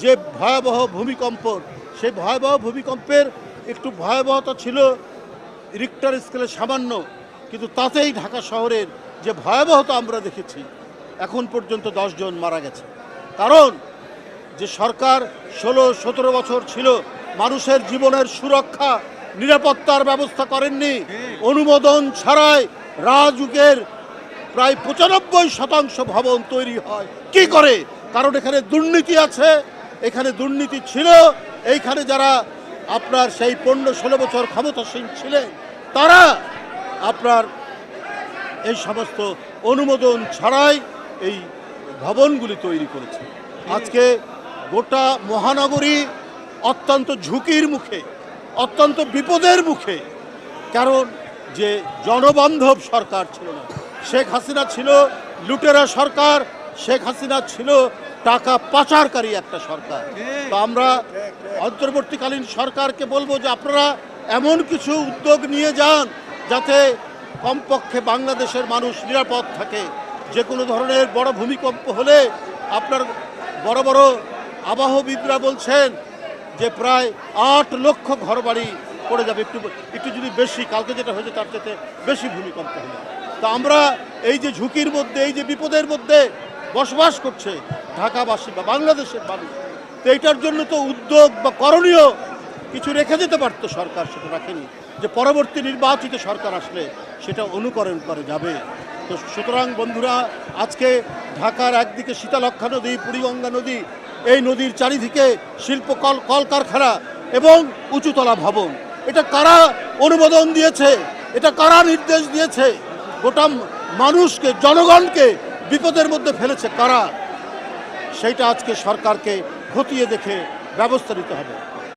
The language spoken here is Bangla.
যে ভয়াবহ ভূমিকম্প সেই ভয়াবহ ভূমিকম্পের একটু ভয়াবহতা ছিল রিক্টার স্কেলে সামান্য কিন্তু তাতেই ঢাকা শহরের যে ভয়াবহতা আমরা দেখেছি এখন পর্যন্ত জন মারা গেছে। কারণ যে সরকার ষোলো সতেরো বছর ছিল মানুষের জীবনের সুরক্ষা নিরাপত্তার ব্যবস্থা করেননি। অনুমোদন ছাড়াই রাজুকের প্রায় পঁচানব্বই শতাংশ ভবন তৈরি হয়। কি করে? কারণ এখানে দুর্নীতি আছে এখানে দুর্নীতি ছিল, এইখানে যারা আপনার সেই পনেরো ষোলো বছর ক্ষমতাসীন ছিলেন, তারা আপনার এই সমস্ত অনুমোদন ছাড়াই এই ভবনগুলি তৈরি করেছে। আজকে গোটা মহানগরী অত্যন্ত ঝুঁকির মুখে, অত্যন্ত বিপদের মুখে, কারণ যে জনবান্ধব সরকার ছিল না, শেখ হাসিনা ছিল লুটেরা সরকার, শেখ হাসিনা ছিল টাকা পাচারকারী একটা সরকার। তো আমরা অন্তর্বর্তীকালীন সরকারকে বলব যে আপনারা এমন কিছু উদ্যোগ নিয়ে যান যাতে কমপক্ষে বাংলাদেশের মানুষ নিরাপদ থাকে। যে কোনো ধরনের বড় ভূমিকম্প হলে আপনার বড় বড় আবাহবিদরা বলছেন যে প্রায় আট লক্ষ ঘরবাড়ি পড়ে যাবে। একটু একটু যদি বেশি, কালকে যেটা হয়েছে তার চাইতে বেশি ভূমিকম্প হলে। তো আমরা এই যে ঝুঁকির মধ্যে, এই যে বিপদের মধ্যে বসবাস করছে ঢাকাবাসী বা বাংলাদেশের মানুষ। তো এইটার জন্য তো উদ্যোগ বা করণীয় কিছু রেখে যেতে পারতো সরকার, সেটা রাখেনি। যে পরবর্তী নির্বাচিত সরকার আসলে সেটা অনুকরণ করে যাবে। তো সুতরাং বন্ধুরা, আজকে ঢাকার একদিকে শীতলক্ষা নদী, বুড়িগঙ্গা নদী, এই নদীর চারিদিকে শিল্প কল, কলকারখানা এবং উঁচুতলা ভবন। এটা কারা অনুমোদন দিয়েছে? এটা কারা নির্দেশ দিয়েছে? গোটা মানুষকে, জনগণকে বিপদের মধ্যে ফেলেছে কারা? সেইটা আজকে সরকারকে খতিয়ে দেখে ব্যবস্থা নিতে হবে।